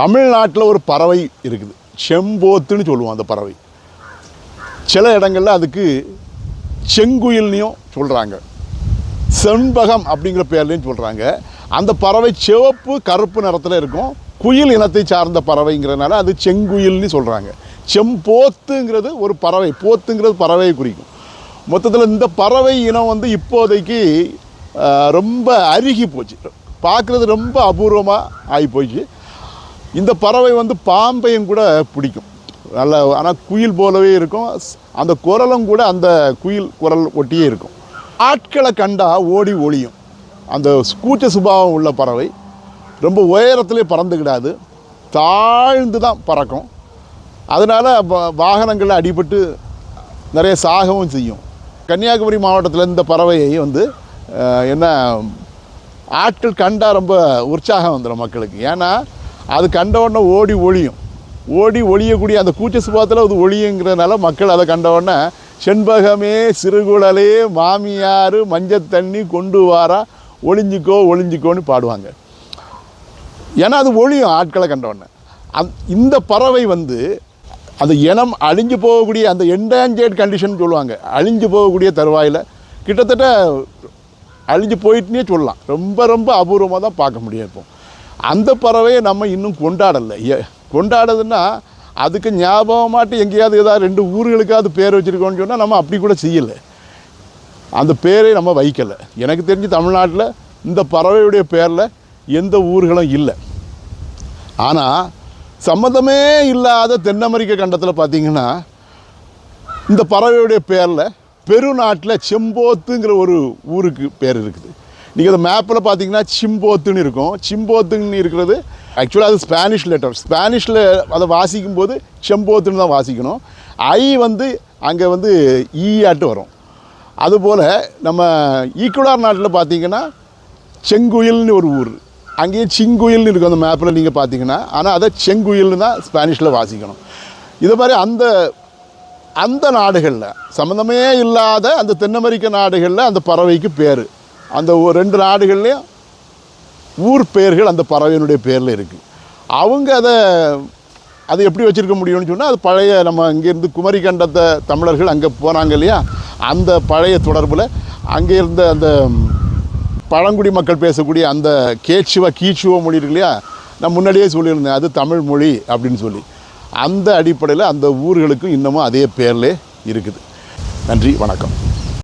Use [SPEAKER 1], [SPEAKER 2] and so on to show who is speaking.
[SPEAKER 1] தமிழ்நாட்டில் ஒரு பறவை இருக்குது. செம்போத்துன்னு சொல்லுவோம் அந்த பறவை. சில இடங்களில் அதுக்கு செங்குயில்னையும் சொல்கிறாங்க செண்பகம் அப்படிங்கிற பேர்லையும் சொல்கிறாங்க அந்த பறவை சிவப்பு கருப்பு நிறத்தில் இருக்கும். குயில் இனத்தை சார்ந்த பறவைங்கிறதுனால அது செங்குயில்னு சொல்கிறாங்க செம்போத்துங்கிறது ஒரு பறவை. போத்துங்கிறது பறவையை குறிக்கும். மொத்தத்தில் இந்த பறவை இனம் வந்து இப்போதைக்கு ரொம்ப அருகி போச்சு. பார்க்குறது ரொம்ப அபூர்வமாக ஆகி போச்சு இந்த பறவை வந்து பாம்பையும் கூட பிடிக்கும். நல்ல ஆனால் குயில் போலவே இருக்கும். அந்த குரலும் கூட அந்த குயில் குரல் ஒட்டியே இருக்கும். ஆட்களை கண்டா ஓடி ஒளியும். அந்த கூச்ச சுபாவம் உள்ள பறவை ரொம்ப உயரத்திலே பறந்துக்கிடாது தாழ்ந்து தான் பறக்கும். அதனால் வாகனங்களில் அடிபட்டு நிறைய சாகவும் செய்யும். கன்னியாகுமரி மாவட்டத்தில் இந்த பறவையை வந்து என்ன ஆட்கள் கண்டால் ரொம்ப உற்சாகம் வந்துடும் மக்களுக்கு. ஏன்னா அது கண்ட உடனே ஓடி ஒளியும். ஓடி ஒளியக்கூடிய அந்த கூச்ச சுபாவத்தில் அது ஒளியுங்கிறதுனால மக்கள் அதை கண்ட உடனே செண்பகமே சிறுகுழலே மாமியார் மஞ்சள் தண்ணி கொண்டு வாரா ஒளிஞ்சிக்கோ ஒளிஞ்சிக்கோன்னு பாடுவாங்க. ஏன்னா அது ஒளியும் ஆட்களை கண்டவொடனே அந் இந்த பறவை வந்து அந்த இனம் அழிஞ்சு போகக்கூடிய அந்த என்டேஞ்சர்ட் கண்டிஷன் சொல்லுவாங்க. அழிஞ்சு போகக்கூடிய தருவாயில் கிட்டத்தட்ட அழிஞ்சு போயிட்டுனே சொல்லலாம். ரொம்ப ரொம்ப அபூர்வமாக தான் பார்க்க முடியும் இப்போ. அந்த பறவையை நம்ம இன்னும் கொண்டாடலை. ஏ- கொண்டாடுறதுன்னா அதுக்கு ஞாபகமாட்டு எங்கேயாவது ஏதாவது ரெண்டு ஊர்களுக்காவது பேர் வச்சுருக்கோன்னு சொன்னால் நம்ம அப்படி கூட செய்யலை. அந்த பேரை நம்ம வைக்கலை. எனக்கு தெரிஞ்சு தமிழ்நாட்டில் இந்த பறவையுடைய பேரில் எந்த ஊர்களும் இல்லை. ஆனால் சம்மந்தமே இல்லாத தென் அமெரிக்க கண்டத்தில் பார்த்திங்கன்னா இந்த பறவையுடைய பேரில் பெருநாட்டில் செம்போத்துங்கிற ஒரு ஊருக்கு பேர் இருக்குது. நீங்கள் அந்த மேப்பில் பார்த்தீங்கன்னா சிம்போத்துன்னு இருக்கும். சிம்போத்துன்னு இருக்கிறது ஆக்சுவலாக அது ஸ்பானிஷ் லெட்டர் ஸ்பானிஷில் அதை வாசிக்கும் போது செம்போத்துன்னு தான் வாசிக்கணும். ஐ வந்து அங்கே வந்து e ஈயாட்டு வரும். அதுபோல் நம்ம ஈக்குவலார் நாட்டில் பார்த்தீங்கன்னா செங்குயில்னு ஒரு ஊர். அங்கேயே சிங்குயில்னு இருக்கும் அந்த மேப்பில் நீங்கள் பார்த்தீங்கன்னா ஆனால் அதை செங்குயில்னு தான் ஸ்பானிஷில் வாசிக்கணும். இது மாதிரி அந்த அந்த நாடுகளில் சம்மந்தமே இல்லாத அந்த தென் அமெரிக்க நாடுகளில் அந்த பறவைக்கு பேர். அந்த ஒரு ரெண்டு நாடுகள்லேயும் ஊர் பெயர்கள் அந்த பறவையினுடைய பேரில் இருக்குது அவங்க அதை அது எப்படி வச்சுருக்க முடியும்னு சொன்னால் அது பழைய நம்ம இங்கேருந்து குமரி கண்டத்தை தமிழர்கள் அங்கே போனாங்க இல்லையா? அந்த பழைய தொடர்பில் அங்கே இருந்த அந்த பழங்குடி மக்கள் பேசக்கூடிய அந்த கேச்சுவ கீச்சுவ மொழி இருக்கு இல்லையா? நான் முன்னாடியே சொல்லியிருந்தேன் அது தமிழ் மொழி அப்படின்னு சொல்லி. அந்த அடிப்படையில் அந்த ஊர்களுக்கும் இன்னமும் அதே பேரில் இருக்குது. நன்றி வணக்கம்.